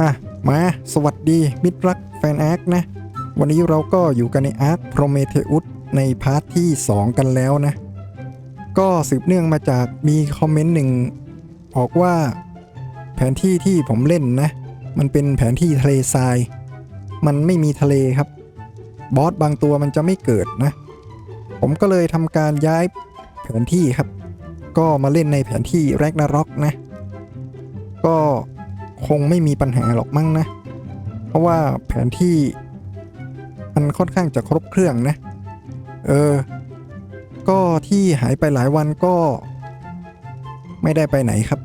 อะมาสวัสดีมิตรรักแฟนอาร์คนะ วันนี้เราก็อยู่กันในอาร์คโปรเมเทอุสในพาร์ทที่ 2 กันแล้วนะ ก็สืบเนื่องมาจากมีคอมเมนต์หนึ่งบอกว่า แผนที่ที่ผมเล่นนะ มันเป็นแผนที่ทะเลทราย มันไม่มีทะเลครับ บอสบางตัวมันจะไม่เกิดนะ ผมก็เลยทำการย้ายแผนที่ครับ ก็มาเล่นในแผนที่แรกนาร็อกนะ ก็ คงไม่มีปัญหาหรอกมั้งนะ เพราะว่าแผนที่มันค่อนข้างจะครบเครื่องนะ เออ ก็ที่หายไปหลายวันก็ ไม่ได้ไปไหนครับ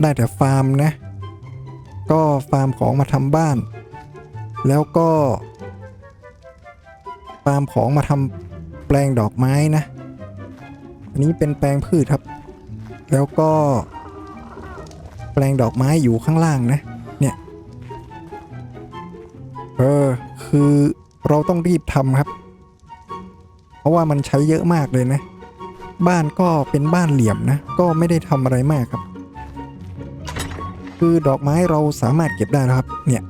ได้แต่ฟาร์มนะ ก็ฟาร์มของมาทำบ้าน แล้วก็ ฟาร์มของมาทำแปลงดอกไม้นะ อันนี้เป็นแปลงพืชครับ แล้วก็ แปลงดอกไม้อยู่ข้างล่างนะ เนี่ย เออ คือเราต้องรีบทำครับ เพราะว่ามันใช้เยอะมากเลยนะ บ้านก็เป็นบ้านเหลี่ยมนะ ก็ไม่ได้ทำอะไรมากครับ คือดอกไม้เราสามารถเก็บได้แล้วครับ เนี่ย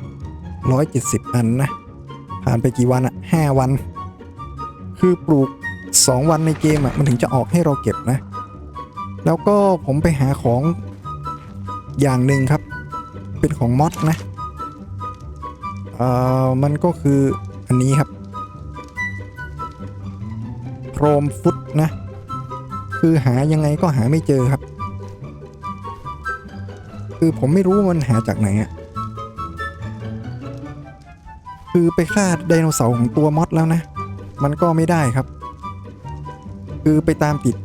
ร้อยเจ็ดสิบอันนะ ผ่านไปกี่วันอะห้าวัน คือปลูกสองวันในเกมอะมันถึงจะออกให้เราเก็บนะ แล้วก็ผมไปหาของ อย่างหนึ่งครับ เป็นของมอดนะเอ่อมันก็คืออันนี้ครับโพรมฟุตนะ คือหายังไงก็หาไม่เจอครับ คือผมไม่รู้มันหาจากไหนอะคือไปฆ่าไดโนเสาร์ของตัวมอดแล้วนะ มันก็ไม่ได้ครับ คือไปตามติด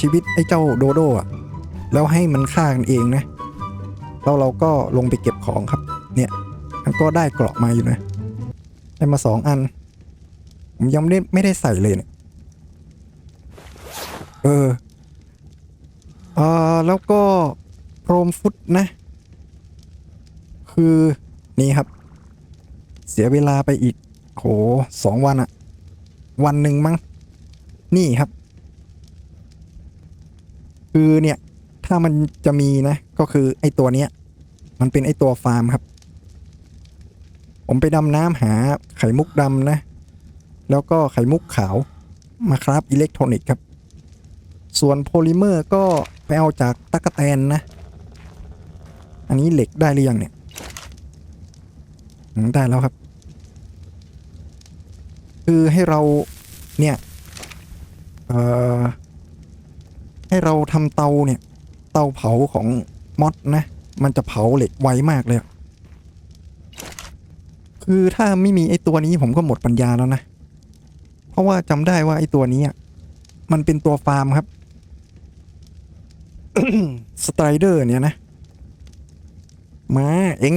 ชีวิตไอ้เจ้าโดโดอะ แล้วให้มันฆ่ากันเองนะแล้วเราก็ลงไปเก็บของครับ เนี่ยมันก็ได้เกราะมาอยู่นะ ได้มาสองอัน ผมยังไม่ได้ไม่ได้ใส่เลยเนี่ยเออเออแล้วก็โพรมฟุตนะ คือนี่ครับ เสียเวลาไปอีกโหสองวันอะวันหนึ่งมั้งนี่ครับ คือเนี่ย ถ้ามันจะมีนะ ก็คือไอตัวเนี้ย มันเป็นไอตัวฟาร์มครับ ผมไปดำน้ำหาไข่มุกดำนะ แล้วก็ไข่มุกขาวมาคราฟอิเล็กทรอนิกส์ครับ ส่วนโพลิเมอร์ก็ไปเอาจากตะกะแตนนะ อันนี้เหล็กได้หรือยังเนี่ยได้แล้วครับ คือให้เราเนี่ย เอ่อ ให้เราทำเตาเนี่ย เตาเผาของมอดนะ มันจะเผาเหล็กไวมากเลย คือถ้าไม่มีไอ้ตัวนี้ผมก็หมดปัญญาแล้วนะ เพราะว่าจำได้ว่าไอ้ตัวนี้อะมันเป็นตัวฟาร์มครับสไตรเดอร์เนี่ยนะ มาเอง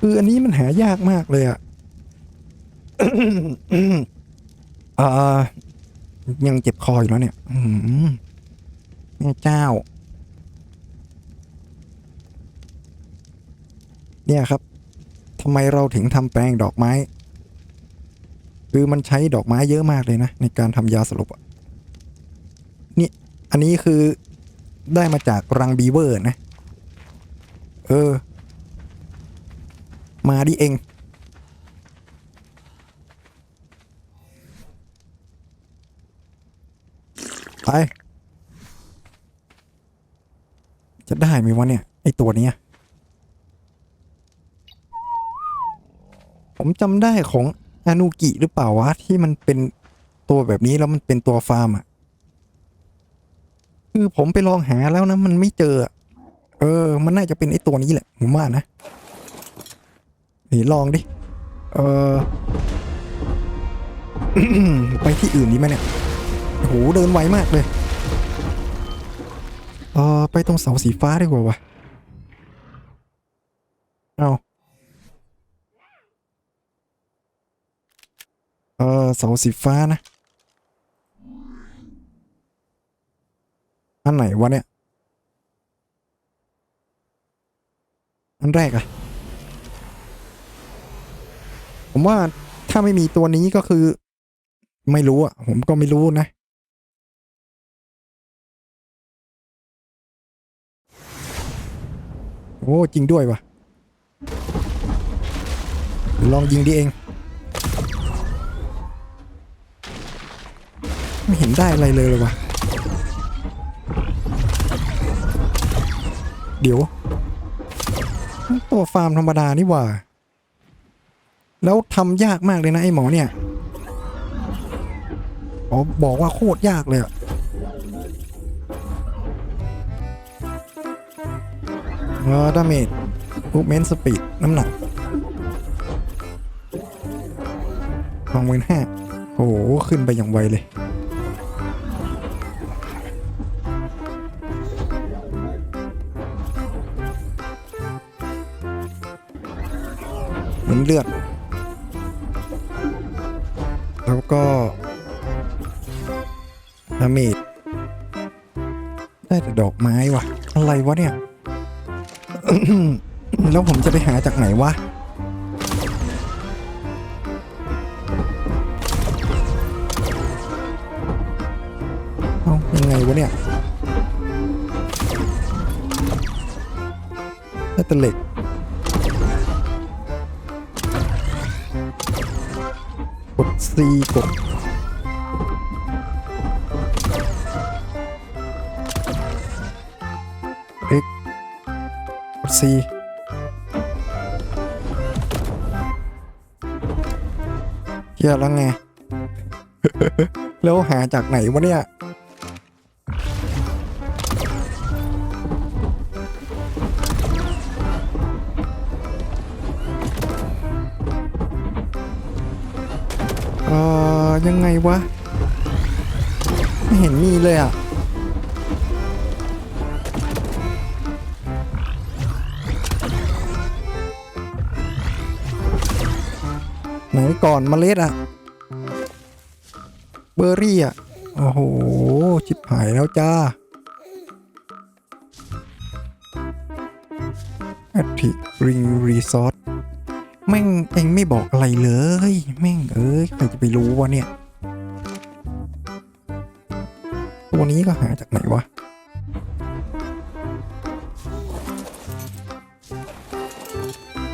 คืออันนี้มันหายากมากเลยอะอ่อ ยังเจ็บคออยู่แล้วเนี่ย อืมแม่เจ้า เนี่ยครับทำไมเราถึงทำแปลงดอกไม้ คือมันใช้ดอกไม้เยอะมากเลยนะ ในการทำยาสลบอะนี่ อันนี้คือได้มาจากรังบีเวอร์นะ เออ มาดิเอง ไปจะได้ไหมวะเนี่ย ไอตัวเนี้ย ผมจำได้ของอานุกิหรือเปล่าวะ ที่มันเป็นตัวแบบนี้แล้วมันเป็นตัวฟาร์มอะ คือผมไปลองหาแล้วนะ มันไม่เจอ เออ มันน่าจะเป็นไอตัวนี้แหละผมว่านะนี่ลองดิ เออ ไปที่อื่นดีไหมเนี่ย โหเดินไวมากเลยเออไปตรงเสาสีฟ้าดีกว่าวะเอาเออเสาสีฟ้านะ อันไหนวะเนี่ย อันแรกอะผมว่าถ้าไม่มีตัวนี้ก็คือ ไม่รู้อะผมก็ไม่รู้นะ โอ้จริงด้วยวะลองยิงดีเอง ไม่เห็นได้อะไรเลยเลยวะเดี๋ยว ตัวฟาร์มธรรมดานี่ว่า แล้วทำยากมากเลยนะไอ้หมอเนี่ย อ๋อ บอกว่าโคตรยากเลยอะ เออดาเมจมูเมนต์สปีดน้ำหนักสองหมื่นห้าโอ้โห ขึ้นไปอย่างไวเลย เหมือนเลือด แล้วก็ดาเมจได้แต่ดอกไม้วะอะไรวะเนี่ย แล้วผมจะไปหาจากไหนวะ เอายังไงวะเนี่ยได้แต่เหล็กกด C กด C เฮียแล้วไง แล้วหาจากไหนวะเนี่ย เอ่อ ยังไงวะ ไม่เห็นมีเลยอะ ไหนก่อนเมล็ดอะเบอร์รี่อะโอ้โหชิบหายแล้วจ้าแอตติริงรีซอสแม่งเองไม่บอกอะไรเลย แม่งเอ้ยใครจะไปรู้วะเนี่ย ตัวนี้ก็หาจากไหนวะ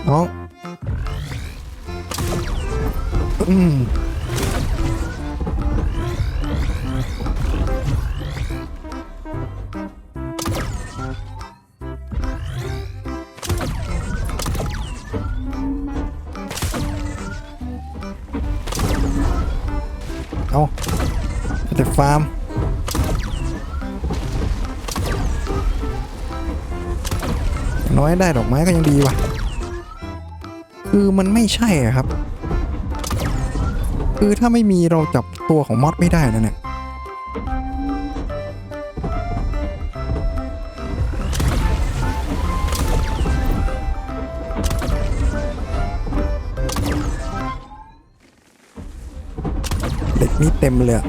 น้อง อืมเอาแต่ฟาร์มน้อยได้ดอกไม้ก็ยังดีว่ะ คือมันไม่ใช่ครับ คือถ้าไม่มีเราจับตัวของมอดไม่ได้นะเนี่ยเหล็กนี่เต็มเลยอะ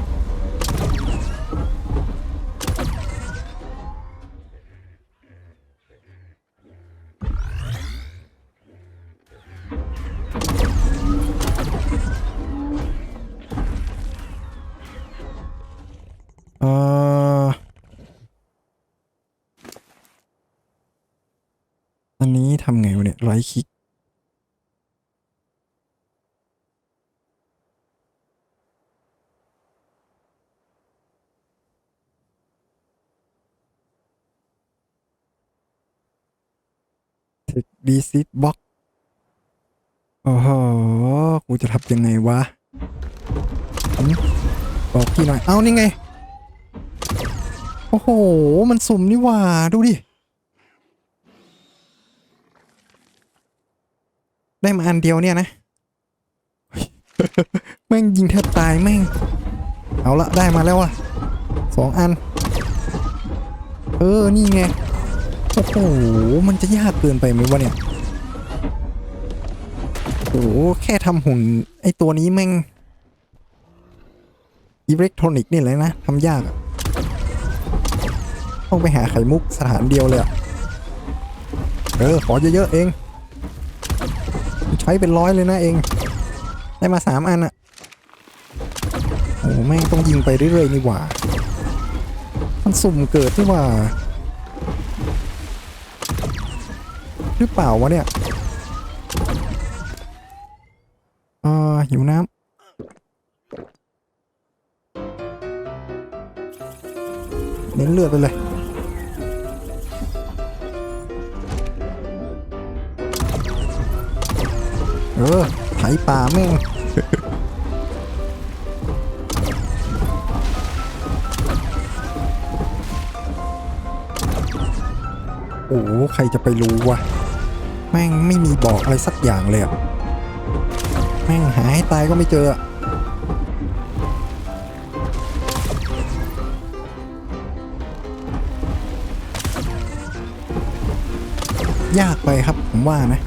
ไลคลิกเทคดีซิตบ็อกโอ้โห กูจะทำยังไงวะ บอกพี่หน่อย เอานี่ไง โอ้โห มันสุ่มนี่หว่า ดูดิ ได้มาอันเดียวเนี่ยนะ แม่งยิงแทบตายแม่ง เอาละได้มาแล้วอะสองอัน เออ นี่ไง โอ้โห มันจะยากเกินไปไหมวะเนี่ย โอ้โหแค่ทำหุ่นไอตัวนี้แม่งอิเล็กทรอนิกส์นี่เลยนะทำยากต้องไปหาไข่มุกสถานเดียวเลยอะเออ ขอเยอะๆเอง ใช้เป็นร้อยเลยนะเอง ได้มาสามอันอะโอ้โหแม่งต้องยิงไปเรื่อยๆนี่หว่า มันสุ่มเกิดที่ว่า หรือเปล่าวะเนี่ยอ่าหิวน้ำเน้นเลือดไปเลย ออไถป่าแม่งโอ้ใครจะไปรู้วะ แม่งไม่มีบอกอะไรสักอย่างเลยอะแม่งหาให้ตายก็ไม่เจออะยากไปครับผมว่านะ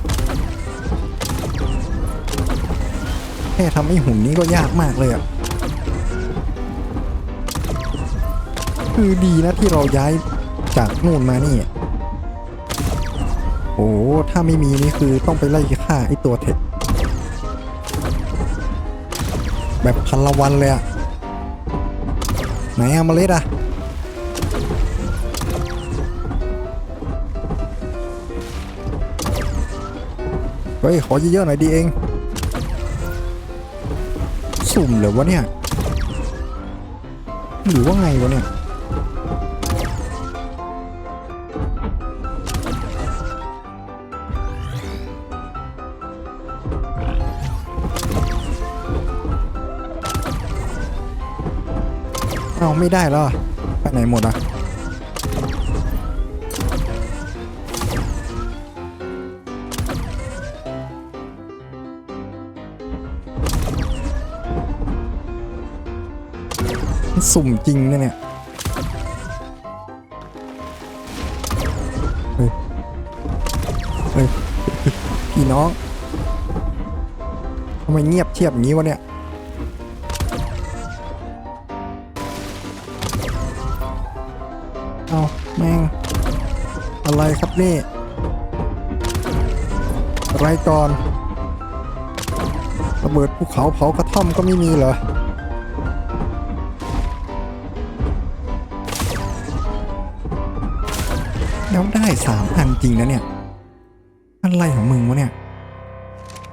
แค่ทำให้หุ่นนี้ก็ยากมากเลยอะคือดีนะที่เราย้ายจากนู่นมานี่ โอ้ถ้าไม่มีนี่คือต้องไปไล่ฆ่าไอ้ตัวเทคแบบพันละวันเลยอะไหนอะเมล็ดอะเฮ้ย ขอเยอะๆหน่อยดีเอง สุ่มเหรอวะเนี่ย หรือว่าไงวะเนี่ย เอาไม่ได้แล้วอะไปไหนหมดอะ สุ่มจริงนะเนี่ยเฮ้ยเฮ้ยพี่น้องทำไมเงียบเชียบอย่างนี้วะเนี่ยเอาแม่ง อะไรครับนี่อะไรก่อนระเบิดภูเขาเผากระท่อมก็ไม่มีเหรอ แล้วได้สามอันจริงนะเนี่ย อะไรของมึงวะเนี่ย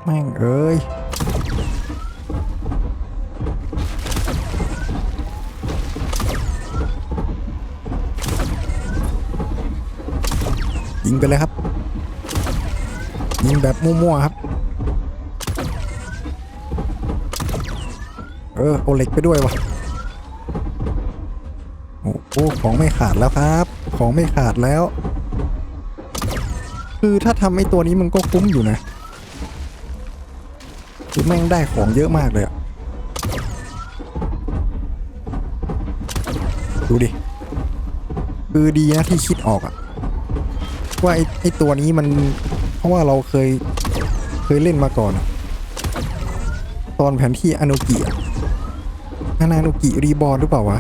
แม่งเอ้ยยิงไปเลยครับ ยิงแบบมั่วๆครับ เออโอเล็กไปด้วยวะโอ้ของไม่ขาดแล้วครับ ของไม่ขาดแล้ว คือถ้าทำไอ้ตัวนี้มันก็คุ้มอยู่นะคือแม่งได้ของเยอะมากเลยอะดูดิ คือดีนะที่คิดออกอะว่าไอ้ไอ้ตัวนี้มัน เพราะว่าเราเคยเคยเล่นมาก่อน ตอนแผนที่อนุกิอะนานานุกิรีบอร์หรือเปล่าวะ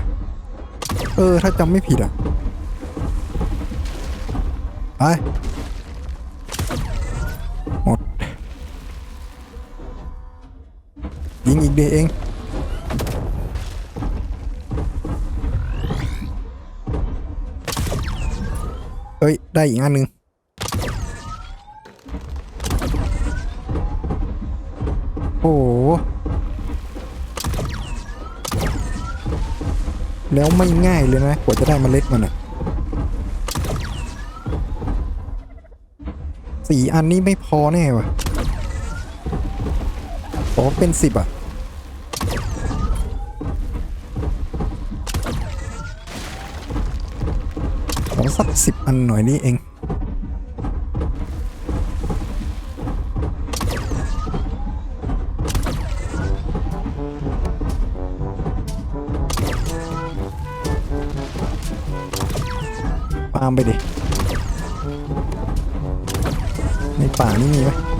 เออ ถ้าจำไม่ผิดอะไป กเดยเองเอ้ย ได้อีกอันหนึ่งโอ้โหแล้วไม่ง่ายเลยนะกว่าจะได้เมล็ดมันอะสี่อันนี้ไม่พอแน่วะขอเป็นสิบอะ สักสิบอันหน่อยนี่เอง ปามไปดิ ในป่านี่มีไหม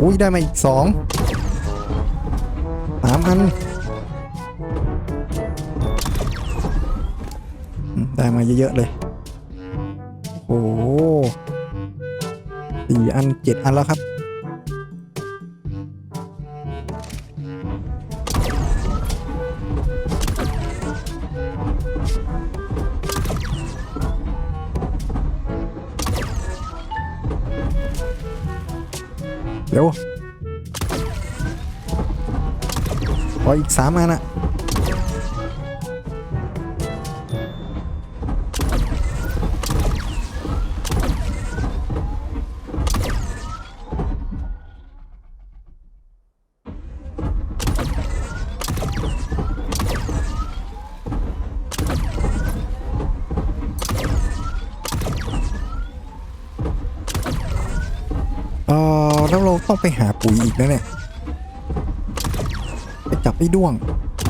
อุ้ยได้มาอีกสองสามอัน ได้มาเยอะๆเลย โอ้โหสี่อันเจ็ดอันแล้วครับ ออีกสามอันอะเออแล้วเราต้องไปหาปุ๋ยอีกนะเนี่ย ไอ้ด้วง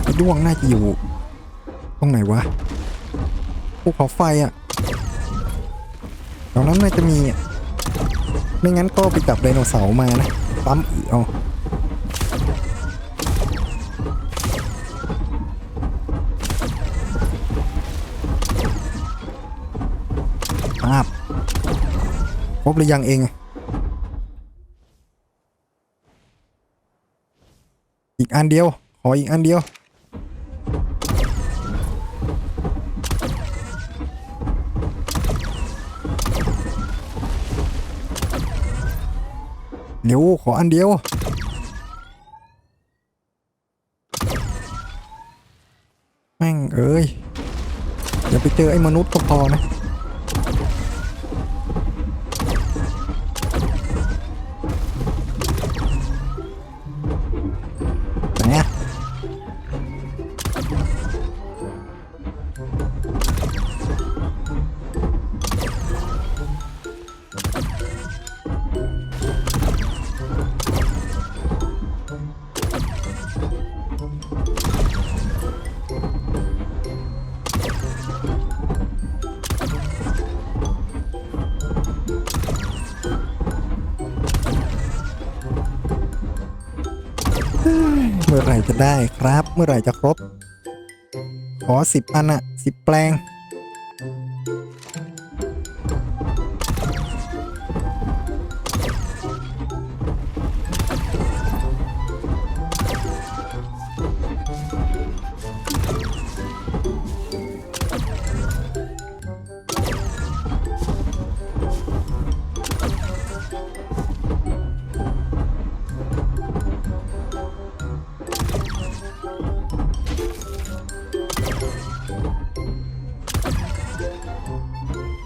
ไอ้ด้วงน่าจะอยู่ตรงไหนวะภูเขาไฟอะ่ะตรงนั้นน่าจะมีอะไม่งั้นก็ไปจับไดโนเสาร์มานะปั๊มอีเอาปาบครบหรือยังเอง อีกอันเดียว ขออีกอันเดียว เดี๋ยวขออันเดียว แม่งเอ้ย อย่าไปเจอไอ้มนุษย์ก็พอนะ ไหร่จะได้ครับ เมื่อไหร่จะครบ ขอสิบอันอะสิบแปลง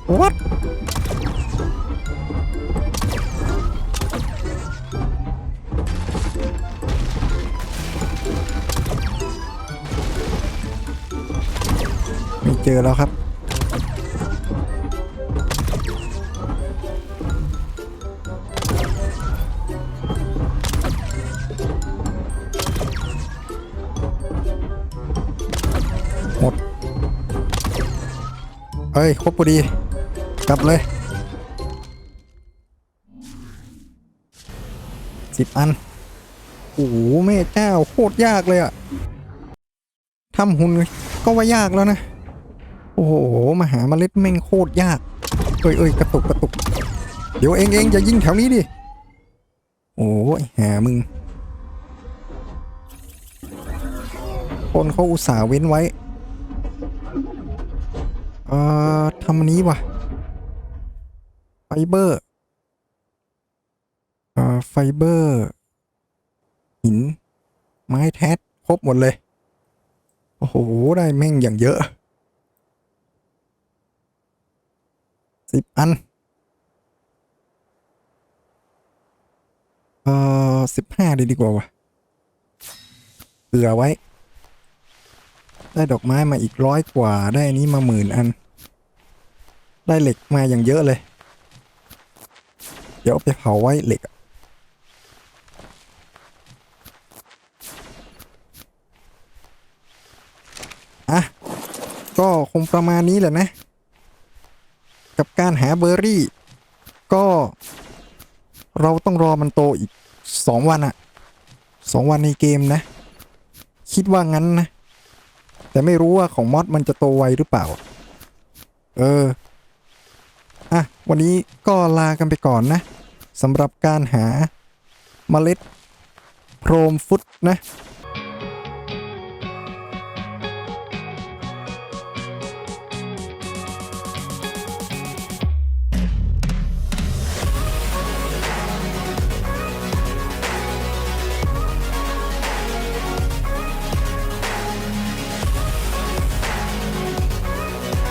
What ไม่เจอแล้วครับ หมด เฮ้ย ครบพอดี กลับเลยสิบอัน โอ้โหแม่เจ้าโคตรยากเลยอะทำหุ่นก็ว่ายากแล้วนะ โอ้โหมาหาเมล็ดแม่งโคตรยาก เอ้ยเอ้ยกระตุกกระตุก เดี๋ยวเองเองอย่ายิงแถวนี้ดิ โอ้ยหามึง คนเขาอุตส่าห์เว้นไว้ เอ่อทำนี้ว่ะ เบอร์เอ่อไฟเบอร์ หิน ไม้แท้ครบหมดเลย โอ้โห ได้แม่งอย่างเยอะสิบอัน เอ่อสิบห้าดีดีกว่าวะเผื่อไว้ ได้ดอกไม้มาอีกร้อยกว่า ได้อันนี้มาหมื่นอัน ได้เหล็กมาอย่างเยอะเลย เดี๋ยวไปเผาไว้เหล็กอะอะก็คงประมาณนี้แหละนะ กับการหาเบอร์รี่ ก็ เราต้องรอมันโตอีกสองวันอะสองวันในเกมนะ คิดว่างั้นนะ แต่ไม่รู้ว่าของมอดมันจะโตไวหรือเปล่า เออ อะ วันนี้ก็ลากันไปก่อนนะสำหรับการหาเมล็ดโพรมฟุตนะ